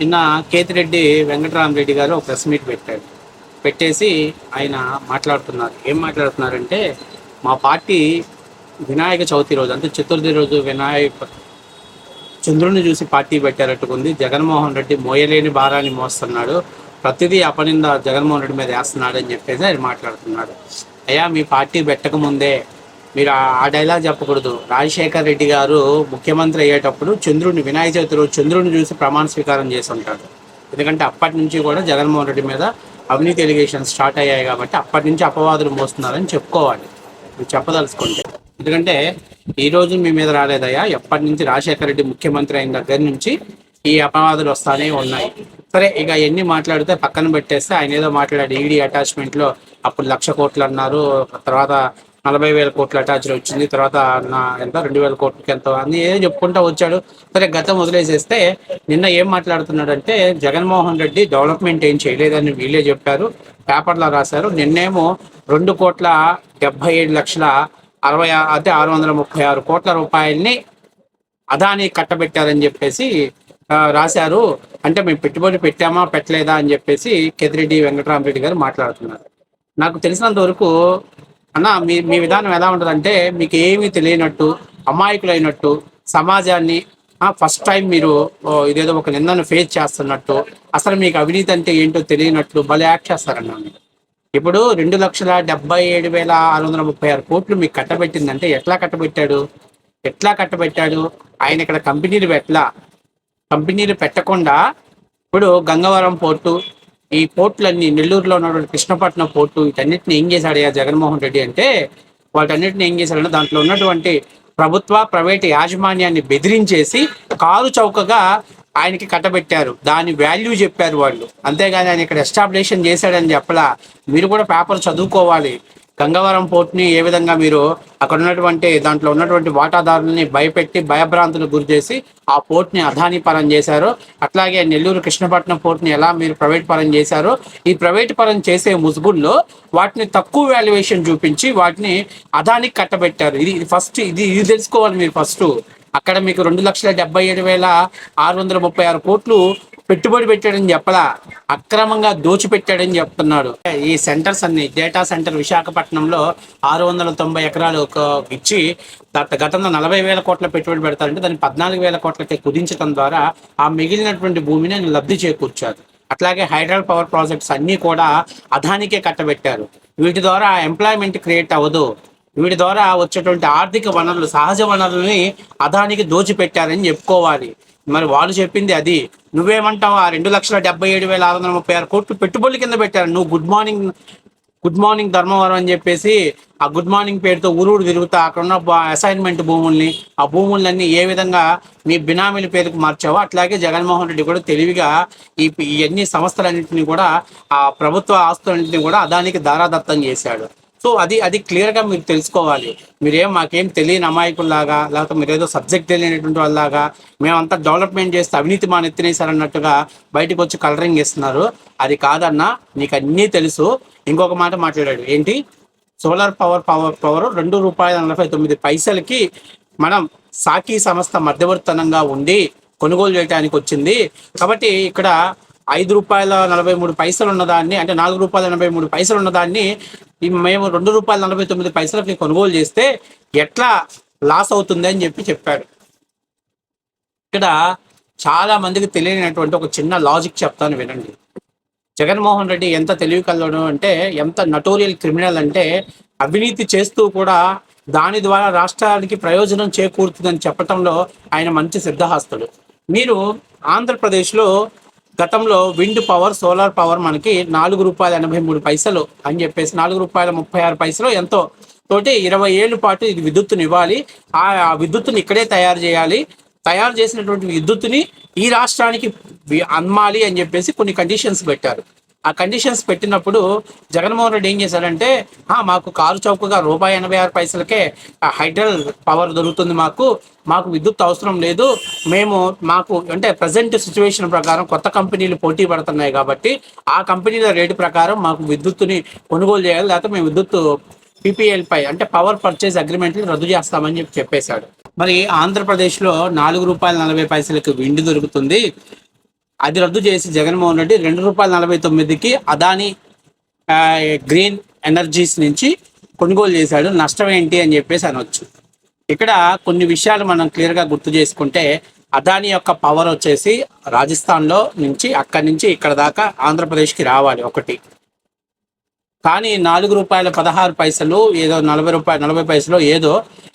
నిన్న కేతిరెడ్డి వెంకటరామరెడ్డి గారు ఒక ప్రెస్ మీట్ పెట్టాడు పెట్టేసి ఆయన మాట్లాడుతున్నారు. ఏం మాట్లాడుతున్నారంటే మా పార్టీ వినాయక చవితి రోజు అంటే చతుర్థి రోజు వినాయక చంద్రుని చూసి పార్టీ పెట్టారట్టుకుంది జగన్మోహన్ రెడ్డి మోయలేని భారాన్ని మోస్తున్నాడు. ప్రతిదీ అపనింద జగన్మోహన్ రెడ్డి మీద వేస్తున్నాడు అని చెప్పేసి ఆయన మాట్లాడుతున్నాడు అయ్యా మీ పార్టీ పెట్టకముందే మీరు ఆ- డైలాగ్ చెప్పకూడదు. రాజశేఖర్ రెడ్డి గారు ముఖ్యమంత్రి అయ్యేటప్పుడు చంద్రుడిని వినాయక చవితి రోజు చంద్రుడిని చూసి ప్రమాణ స్వీకారం చేసి ఉంటాడు ఎందుకంటే అప్పటి నుంచి కూడా జగన్మోహన్ రెడ్డి మీద అవినీతి ఎలిగేషన్ స్టార్ట్ అయ్యాయి కాబట్టి అప్పటి నుంచి అపవాదులు మోస్తున్నారని చెప్పుకోవాలి. మీరు చెప్పదలుచుకుంటే. ఎందుకంటే ఈ రోజు మీ మీద రాలేదయ్యా. ఎప్పటి నుంచి రాజశేఖర రెడ్డి ముఖ్యమంత్రి అయిన దగ్గర నుంచి ఈ అపవాదులు వస్తానే ఉన్నాయి. సరే ఇక ఎన్ని మాట్లాడితే పక్కన పెట్టేస్తే ఆయన ఏదో మాట్లాడాడు. ఈడీ అటాచ్మెంట్లో అప్పుడు లక్ష కోట్లు అన్నారు. తర్వాత నలభై వేల కోట్ల అటాచ్ వచ్చింది. తర్వాత నా ఎంత? రెండు వేల కోట్లకి ఎంత. అని ఏదో చెప్పుకుంటా వచ్చాడు. సరే గతం వదిలేసేస్తే నిన్న ఏం మాట్లాడుతున్నాడంటే జగన్మోహన్ రెడ్డి డెవలప్మెంట్ ఏం చేయలేదని వీళ్ళే చెప్పారు. పేపర్లో రాశారు. నిన్నేమో రెండు కోట్ల డెబ్బై ఏడు లక్షల అరవై ఆ- అంటే ఆరు వందల ముప్పై ఆరు కోట్ల రూపాయల్ని అదాని కట్టబెట్టారని చెప్పేసి రాశారు. అంటే మేము పెట్టుబడి పెట్టామా పెట్టలేదా అని చెప్పేసి కెదిరెడ్డి వెంకటరామరెడ్డి గారు మాట్లాడుతున్నారు. నాకు తెలిసినంత వరకు అన్న మీ మీ విధానం ఎలా ఉంటుందంటే మీకు ఏమీ తెలియనట్టు అమాయకులైనట్టు సమాజాన్ని ఫస్ట్ టైం మీరు ఇదేదో ఒక నిందను ఫేస్ చేస్తున్నట్టు అసలు మీకు అవినీతి అంటే ఏంటో తెలియనట్లు భలే యాక్ట్ చేస్తారన్న. ఇప్పుడు రెండు లక్షల డెబ్బై ఏడు వేల ఆరు వందల ముప్పై ఆరు కోట్లు మీకు కట్టబెట్టిందంటే ఎట్లా కట్టబెట్టాడు? ఎట్లా కట్టబెట్టాడు? ఆయన ఇక్కడ కంపెనీలు పెట్టలా? కంపెనీలు పెట్టకుండా ఇప్పుడు గంగవరం పోర్టు ఈ పోర్టులన్నీ నెల్లూరులో ఉన్నటువంటి కృష్ణపట్నం పోర్టు వీటన్నిటిని ఏం చేశాడయ్యా జగన్మోహన్ రెడ్డి అంటే వాటన్నిటిని ఏం చేశాడంటే దాంట్లో ఉన్నటువంటి ప్రభుత్వ ప్రైవేట్ యాజమాన్యాన్ని బెదిరించేసి కారు చౌకగా ఆయనకి కట్టబెట్టారు. దాని వాల్యూ చెప్పారు వాళ్ళు. అంతేగాని ఆయన ఇక్కడ ఎస్టాబ్లిషన్ చేశాడని చెప్పలా. మీరు కూడా పేపర్ చదువుకోవాలి. గంగవరం పోర్ట్ని ఏ విధంగా మీరు అక్కడ ఉన్నటువంటి దాంట్లో ఉన్నటువంటి వాటాదారులని భయపెట్టి భయభ్రాంతులకు గురి చేసి ఆ పోర్ట్ని అదాని పరం చేశారు. అట్లాగే నెల్లూరు కృష్ణపట్నం పోర్ట్ని ఎలా మీరు ప్రైవేట్ పరం చేశారో ఈ ప్రైవేట్ పరం చేసే ముసుగుల్లో వాటిని తక్కువ వాల్యుయేషన్ చూపించి వాటిని అదానికి కట్టబెట్టారు. ఇది ఇది ఫస్ట్ ఇది ఇది తెలుసుకోవాలి మీరు ఫస్ట్. అక్కడ మీకు రెండు లక్షల డెబ్బై ఏడు వేల ఆరు వందల ముప్పై ఆరు కోట్లు పెట్టుబడి పెట్టాడని చెప్పలా. అక్రమంగా దోచిపెట్టాడని చెప్తున్నాడు. ఈ సెంటర్స్ అన్ని డేటా సెంటర్ విశాఖపట్నంలో ఆరు వందల తొంభై ఎకరాలు ఇచ్చి గత గతంలో నలభై వేల కోట్ల పెట్టుబడి పెడతారంటే దాన్ని పద్నాలుగు వేల కోట్లకి కుదించడం ద్వారా ఆ మిగిలినటువంటి భూమిని ఆయన లబ్ధి చేకూర్చారు. అట్లాగే హైడ్రల్ పవర్ ప్రాజెక్ట్స్ అన్నీ కూడా అదానికే కట్టబెట్టారు. వీటి ద్వారా ఎంప్లాయ్మెంట్ క్రియేట్ అవ్వదు. వీటి ద్వారా వచ్చేటువంటి ఆర్థిక వనరులు సహజ వనరుల్ని అదానికి దోచిపెట్టారని చెప్పుకోవాలి. మరి వాళ్ళు చెప్పింది అది. నువ్వేమంటావు? ఆ రెండు లక్షల డెబ్బై ఏడు వేల ఆరు వందల ముప్పై ఆరు కోట్లు పెట్టుబడుల కింద పెట్టారు. నువ్వు good morning good morning Dharmavaram అని చెప్పేసి ఆ గుడ్ మార్నింగ్ పేరుతో ఊరూరు తిరుగుతా అక్కడ ఉన్న అసైన్మెంట్ భూముల్ని ఆ భూములన్నీ ఏ విధంగా మీ బినామీల పేరుకు మార్చావో అట్లాగే జగన్మోహన్ రెడ్డి కూడా తెలివిగా ఈ ఇవన్నీ సంస్థలన్నింటినీ కూడా ఆ ప్రభుత్వ ఆస్తులన్నింటినీ కూడా అదానికి దారాదత్తం చేశాడు. సో అది అది క్లియర్గా మీరు తెలుసుకోవాలి. మీరేం మాకేం తెలియని అమాయకుల్లాగా లేకపోతే మీరు ఏదో సబ్జెక్ట్ తెలియనటువంటి వాళ్ళలాగా మేమంతా డెవలప్మెంట్ చేస్తే అవినీతి మా నెత్తినేసారన్నట్టుగా బయటకు వచ్చి కలరింగ్ ఇస్తున్నారు అది కాదన్నా నీకు అన్నీ తెలుసు. ఇంకొక మాట మాట్లాడాడు. ఏంటి? సోలార్ పవర్ పవర్ పవర్ రెండు రూపాయల నలభై తొమ్మిది పైసలకి మనం సాకి సంస్థ మధ్యవర్తనంగా ఉండి కొనుగోలు చేయడానికి వచ్చింది కాబట్టి ఇక్కడ ఐదు రూపాయల నలభై మూడు పైసలు ఉన్నదాన్ని అంటే నాలుగు రూపాయల ఎనభై మూడు పైసలు ఉన్నదాన్ని మేము రెండు రూపాయల నలభై తొమ్మిది పైసలకి కొనుగోలు చేస్తే ఎట్లా లాస్ అవుతుంది అని చెప్పి చెప్పాడు. ఇక్కడ చాలా మందికి తెలియనటువంటి ఒక చిన్న లాజిక్ చెప్తాను వినండి. జగన్మోహన్ రెడ్డి ఎంత తెలివి కలవడం అంటే ఎంత నటోరియల్ క్రిమినల్ అంటే అవినీతి చేస్తూ కూడా దాని ద్వారా రాష్ట్రానికి ప్రయోజనం చేకూరుతుందని చెప్పటంలో ఆయన మంచి సిద్ధహస్తుడు. మీరు ఆంధ్రప్రదేశ్లో గతంలో విండ్ పవర్ సోలార్ పవర్ మనకి నాలుగు రూపాయల ఎనభై మూడు పైసలు అని చెప్పేసి నాలుగు రూపాయల ముప్పై ఆరు పైసలు ఎంతో తోటి ఇరవై ఏళ్ళ పాటు ఇది విద్యుత్తుని ఇవ్వాలి. ఆ విద్యుత్తుని ఇక్కడే తయారు చేయాలి. తయారు చేసినటువంటి విద్యుత్తుని ఈ రాష్ట్రానికి అమ్మాలి అని చెప్పేసి కొన్ని కండిషన్స్ పెట్టారు. ఆ కండిషన్స్ పెట్టినప్పుడు జగన్మోహన్ రెడ్డి ఏం చేశారంటే మాకు కారు చౌకగా రూపాయి ఎనభై ఆరు పైసలకే హైడ్రల్ పవర్ దొరుకుతుంది మాకు మాకు విద్యుత్ అవసరం లేదు మేము మాకు అంటే ప్రజెంట్ సిచ్యువేషన్ ప్రకారం కొత్త కంపెనీలు పోటీ పడుతున్నాయి కాబట్టి ఆ కంపెనీల రేటు ప్రకారం మాకు విద్యుత్తుని కొనుగోలు చేయాలి లేకపోతే మేము విద్యుత్ పీపీఎల్ పై అంటే పవర్ పర్చేజ్ అగ్రిమెంట్లు రద్దు చేస్తామని చెప్పి చెప్పేశాడు. మరి ఆంధ్రప్రదేశ్లో నాలుగు రూపాయల నలభై పైసలకు విండి దొరుకుతుంది అది రద్దు చేసి జగన్మోహన్ రెడ్డి రెండు రూపాయల నలభై తొమ్మిదికి అదాని గ్రీన్ ఎనర్జీస్ నుంచి కొనుగోలు చేశాడు. నష్టం ఏంటి అని చెప్పేసి అనొచ్చు. ఇక్కడ కొన్ని విషయాలు మనం క్లియర్గా గుర్తు చేసుకుంటే అదాని యొక్క పవర్ వచ్చేసి రాజస్థాన్లో నుంచి అక్కడి నుంచి ఇక్కడ దాకా ఆంధ్రప్రదేశ్కి రావాలి ఒకటి. కానీ నాలుగు రూపాయల పదహారు పైసలు ఏదో నలభై రూపాయలు నలభై పైసలు ఏదో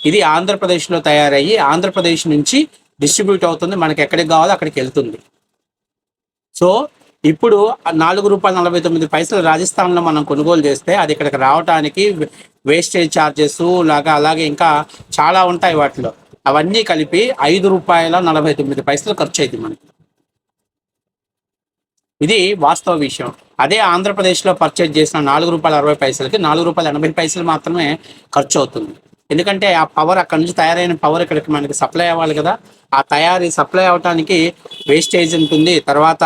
ఇది ఆంధ్రప్రదేశ్లో తయారయ్యి ఆంధ్రప్రదేశ్ నుంచి డిస్ట్రిబ్యూట్ అవుతుంది. మనకి ఎక్కడికి కావాలో అక్కడికి వెళ్తుంది. సో ఇప్పుడు నాలుగు రూపాయల నలభై తొమ్మిది పైసలు రాజస్థాన్లో మనం కొనుగోలు చేస్తే అది ఇక్కడికి రావడానికి వేస్టేజ్ ఛార్జెస్ లాగా అలాగే ఇంకా చాలా ఉంటాయి వాటిలో. అవన్నీ కలిపి ఐదు రూపాయల నలభై తొమ్మిది పైసలు ఖర్చు అయింది మనకి. ఇది వాస్తవ విషయం. అదే ఆంధ్రప్రదేశ్లో పర్చేజ్ చేసిన నాలుగు రూపాయల అరవై పైసలకి నాలుగు రూపాయల ఎనభై పైసలు మాత్రమే ఖర్చు అవుతుంది. ఎందుకంటే ఆ పవర్ అక్కడ నుంచి తయారైన పవర్ ఇక్కడికి మనకి సప్లై అవ్వాలి కదా. ఆ తయారీ సప్లై అవడానికి వేస్టేజ్ ఉంటుంది. తర్వాత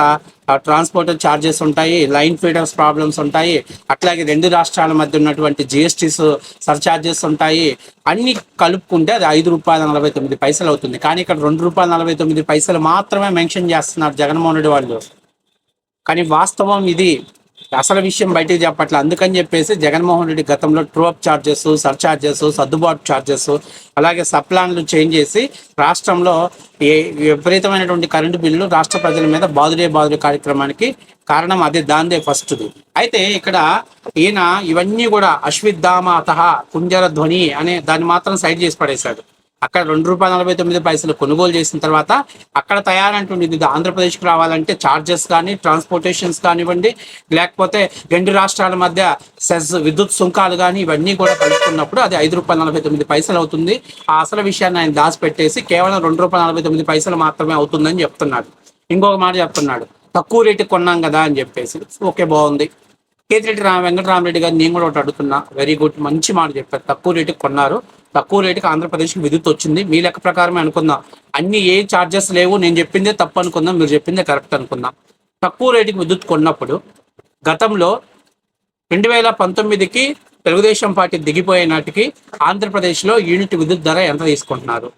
ట్రాన్స్పోర్ట్ ఛార్జెస్ ఉంటాయి లైన్ ఫీడర్స్ ప్రాబ్లమ్స్ ఉంటాయి. అట్లాగే రెండు రాష్ట్రాల మధ్య ఉన్నటువంటి జిఎస్టీస్ సర్ఛార్జెస్ ఉంటాయి. అన్ని కలుపుకుంటే అది ఐదు రూపాయల నలభై తొమ్మిది పైసలు అవుతుంది. కానీ ఇక్కడ రెండు రూపాయల నలభై తొమ్మిది పైసలు మాత్రమే మెన్షన్ చేస్తున్నారు జగన్మోహన్ రెడ్డి వాళ్ళు. కానీ వాస్తవం ఇది. అసలు విషయం బయటకు చెప్పట్లే. అందుకని చెప్పేసి జగన్మోహన్ రెడ్డి గతంలో ట్రూఅప్ ఛార్జెస్ సర్చార్జెస్ సర్దుబాటు ఛార్జెస్ అలాగే సప్లాన్లు చేంజ్ చేసి రాష్ట్రంలో ఏ విపరీతమైనటువంటి కరెంటు బిల్లు రాష్ట్ర ప్రజల మీద బాదుడే బాదుడే కార్యక్రమానికి కారణం అదే దాందే ఫస్ట్ది అయితే ఇక్కడ ఈయన ఇవన్నీ కూడా అశ్విద్ధామాత కుంజర ధ్వని అనే దాన్ని మాత్రం సైడ్ చేసి పడేశాడు. అక్కడ రెండు రూపాయల నలభై తొమ్మిది పైసలు కొనుగోలు చేసిన తర్వాత అక్కడ తయారంటుంది ఇది ఆంధ్రప్రదేశ్కి రావాలంటే ఛార్జెస్ కానీ ట్రాన్స్పోర్టేషన్స్ కానివ్వండి లేకపోతే రెండు రాష్ట్రాల మధ్య సెజ్ విద్యుత్ సుంకాలు కానీ ఇవన్నీ కూడా కలుపుకున్నప్పుడు అది ఐదు రూపాయల నలభై తొమ్మిది పైసలు అవుతుంది. ఆ అసలు విషయాన్ని ఆయన దాచిపెట్టేసి కేవలం రెండు రూపాయల నలభై తొమ్మిది పైసలు మాత్రమే అవుతుందని చెప్తున్నాడు. ఇంకొక మాట చెప్తున్నాడు. తక్కువ రేటుకి కొన్నాం కదా అని చెప్పేసి. ఓకే బాగుంది. కేతిరెడ్డి రామ వెంకటరామరెడ్డి గారు నేను కూడా ఒకటి అడుగుతున్నా. వెరీ గుడ్ మంచి మాట చెప్పారు. తక్కువ రేటుకి కొన్నారు. తక్కువ రేటుకి ఆంధ్రప్రదేశ్కి విద్యుత్ వచ్చింది. మీ లెక్క ప్రకారమే అనుకుందాం. అన్ని ఏ ఛార్జెస్ లేవు. నేను చెప్పిందే తప్పు అనుకుందాం. మీరు చెప్పిందే కరెక్ట్ అనుకుందాం. తక్కువ రేటుకి విద్యుత్ కొన్నప్పుడు గతంలో రెండు వేల పంతొమ్మిదికి తెలుగుదేశం పార్టీ దిగిపోయే నాటికి ఆంధ్రప్రదేశ్లో యూనిట్ విద్యుత్ ధర ఎంత తీసుకుంటున్నారు?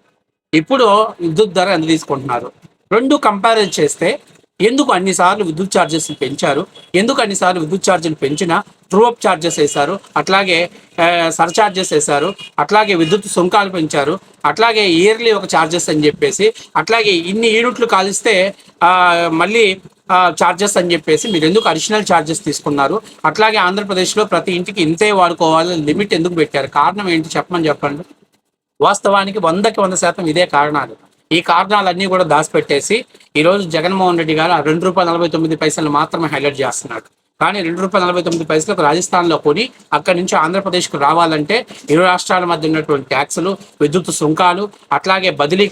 ఇప్పుడు విద్యుత్ ధర ఎంత తీసుకుంటున్నారు? రెండు కంపారిజన్ చేస్తే ఎందుకు అన్నిసార్లు విద్యుత్ ఛార్జెస్ని పెంచారు? ఎందుకు అన్నిసార్లు విద్యుత్ ఛార్జీలు పెంచినా ట్రూఅప్ ఛార్జెస్ వేశారు అట్లాగే సర్ఛార్జెస్ వేశారు అట్లాగే విద్యుత్ సుంకాలు పెంచారు అట్లాగే ఇయర్లీ ఒక ఛార్జెస్ అని చెప్పేసి అట్లాగే ఇన్ని యూనిట్లు కాలిస్తే మళ్ళీ ఛార్జెస్ అని చెప్పేసి మీరు ఎందుకు అడిషనల్ ఛార్జెస్ తీసుకున్నారు? అట్లాగే ఆంధ్రప్రదేశ్లో ప్రతి ఇంటికి ఇంతే వాడుకోవాలి లిమిట్ ఎందుకు పెట్టారు? కారణం ఏంటి? చెప్పమని చెప్పండి. వాస్తవానికి వందకి వంద శాతం ఇదే కారణాలు. ఈ కారణాలన్నీ కూడా దాచిపెట్టేసి ఈరోజు జగన్మోహన్ రెడ్డి గారు ఆ రెండు రూపాయల నలభై తొమ్మిది పైసలు మాత్రమే హైలైట్ చేస్తున్నాడు. కానీ రెండు రూపాయల నలభై తొమ్మిది పైసలకు రాజస్థాన్లో కొని అక్కడి నుంచి ఆంధ్రప్రదేశ్కు రావాలంటే ఇరు రాష్ట్రాల మధ్య ఉన్నటువంటి ట్యాక్సులు విద్యుత్ సుంకాలు అట్లాగే బదిలీ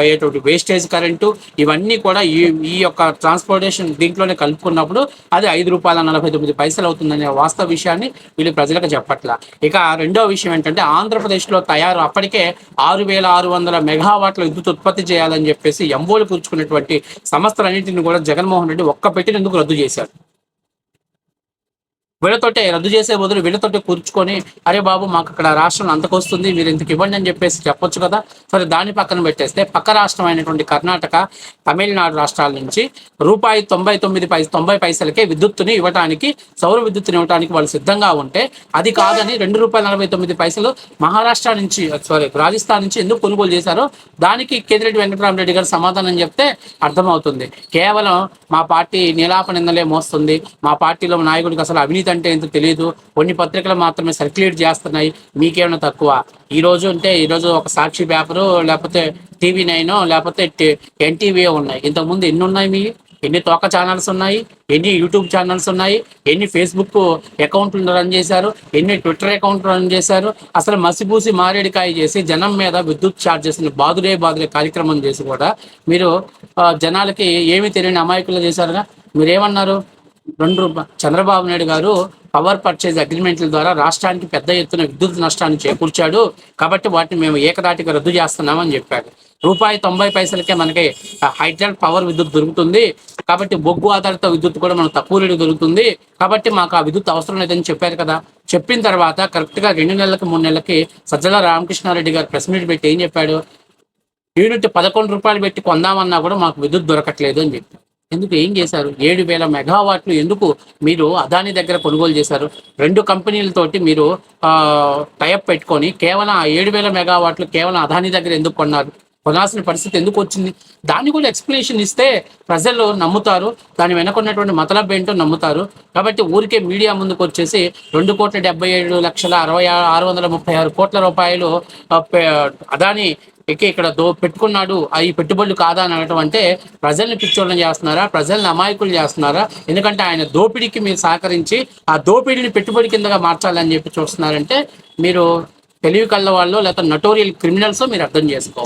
అయ్యేటువంటి వేస్టేజ్ కరెంటు ఇవన్నీ కూడా ఈ ఈ యొక్క ట్రాన్స్పోర్టేషన్ దీంట్లోనే కలుపుకున్నప్పుడు అది ఐదు రూపాయల నలభై తొమ్మిది పైసలు అవుతుందనే వాస్తవ విషయాన్ని వీళ్ళు ప్రజలకు చెప్పట్లా. ఇక రెండో విషయం ఏంటంటే ఆంధ్రప్రదేశ్లో తయారు అప్పటికే ఆరు వేల ఆరు వందల మెగావాట్ల విద్యుత్ ఉత్పత్తి చేయాలని చెప్పేసి ఎంబోలు కూర్చుకున్నటువంటి సంస్థలన్నింటిని కూడా జగన్మోహన్ రెడ్డి ఒక్క పెట్టినందుకు రద్దు చేశారు? వీళ్ళతోటే రద్దు చేసే బదులు వీళ్ళతోటే కూర్చుకొని అరే బాబు మాకు అక్కడ రాష్ట్రం అంతకొస్తుంది మీరు ఇంతకు ఇవ్వండి అని చెప్పేసి చెప్పొచ్చు కదా. సరే దాని పక్కన పెట్టేస్తే పక్క రాష్ట్రం అయినటువంటి కర్ణాటక తమిళనాడు రాష్ట్రాల నుంచి రూపాయి తొంభై తొమ్మిది పై తొంభై పైసలకే విద్యుత్తుని ఇవ్వడానికి సౌర విద్యుత్తుని ఇవ్వడానికి వాళ్ళు సిద్ధంగా ఉంటే అది కాదని రెండు రూపాయల నలభై తొమ్మిది పైసలు మహారాష్ట్ర నుంచి సారీ రాజస్థాన్ నుంచి ఎందుకు కొనుగోలు చేశారో దానికి కేతిరెడ్డి వెంకటరామరెడ్డి గారు సమాధానం చెప్తే అర్థమవుతుంది. కేవలం మా పార్టీ నీలాప నిందలే మోస్తుంది మా పార్టీలో నాయకుడికి అసలు అవినీతి అంటే ఏంటో తెలియదు కొన్ని పత్రికలు మాత్రమే సర్క్యులేట్ చేస్తున్నాయి. మీకేమైనా తక్కువ? ఈ రోజు అంటే ఈ రోజు ఒక సాక్షి పేపరు లేకపోతే టీవీ నైన్ లేకపోతే ఎన్టీవీ ఉన్నాయి. ఇంతకుముందు ఎన్ని ఉన్నాయి మీ? ఎన్ని తోక ఛానల్స్ ఉన్నాయి? ఎన్ని యూట్యూబ్ ఛానల్స్ ఉన్నాయి? ఎన్ని ఫేస్బుక్ అకౌంట్లు రన్ చేశారు? ఎన్ని ట్విట్టర్ అకౌంట్లు రన్ చేశారు? అసలు మసిపూసి మారేడికాయ చేసి జనం మీద విద్యుత్ ఛార్జెస్ని బాదురే బాదురే కార్యక్రమం చేసి కూడా మీరు జనాలకి ఏమి తెలియని అమాయకులు చేశారుగా? మీరేమన్నారు? రెండు చంద్రబాబు నాయుడు గారు పవర్ పర్చేజ్ అగ్రిమెంట్ల ద్వారా రాష్ట్రానికి పెద్ద ఎత్తున విద్యుత్ నష్టాన్ని చేకూర్చాడు. కాబట్టి వాటిని మేము ఏకదాటిగా రద్దు చేస్తున్నామని చెప్పాడు. రూపాయి తొంభై పైసలకే మనకి హైడ్రల్ పవర్ విద్యుత్ దొరుకుతుంది. కాబట్టి బొగ్గు ఆధారిత విద్యుత్ కూడా మనకు తక్కువ రేటు దొరుకుతుంది. కాబట్టి మాకు ఆ విద్యుత్ అవసరం లేదని చెప్పారు కదా. చెప్పిన తర్వాత కరెక్ట్గా రెండు నెలలకి మూడు నెలలకి సజ్జల రామకృష్ణారెడ్డి గారు ప్రెస్ మీట్ పెట్టి ఏం చెప్పాడు? యూనిట్ పదకొండు రూపాయలు పెట్టి కొందామన్నా కూడా మాకు విద్యుత్ దొరకట్లేదు అని చెప్పారు ఎందుకు ఏం చేశారు? ఏడు వేల మెగావాట్లు ఎందుకు మీరు అదాని దగ్గర కొనుగోలు చేశారు? రెండు కంపెనీలతోటి మీరు టైప్ పెట్టుకొని కేవలం ఆ ఏడు వేల మెగావాట్లు కేవలం అదాని దగ్గర ఎందుకు కొన్నారు? కొనాల్సిన పరిస్థితి ఎందుకు వచ్చింది? దాన్ని కూడా ఎక్స్ప్లెనేషన్ ఇస్తే ప్రజలు నమ్ముతారు. దాని వెనకున్నటువంటి మతలబ్ ఏంటో నమ్ముతారు. కాబట్టి ఊరికే మీడియా ముందుకు వచ్చేసి రెండు కోట్ల డెబ్బై ఏడు లక్షల అరవై ఆరు వందల ముప్పై ఆరు కోట్ల రూపాయలు అదాని ఎక్కి ఇక్కడ దో పెట్టుకున్నాడు ఆ పెట్టుబడులు కాదా అని అనటం అంటే ప్రజల్ని పిచ్చోళ్ళని చేస్తున్నారా ప్రజల్ని అమాయకులు చేస్తున్నారా? ఎందుకంటే ఆయన దోపిడీకి మీరు సహకరించి ఆ దోపిడీని పెట్టుబడి కిందగా మార్చాలని చెప్పి చూస్తున్నారంటే మీరు తెలివి కళ్ళ వాళ్ళు లేకపోతే నటోరియల్ క్రిమినల్స్ మీరు అర్థం చేసుకోవాలి.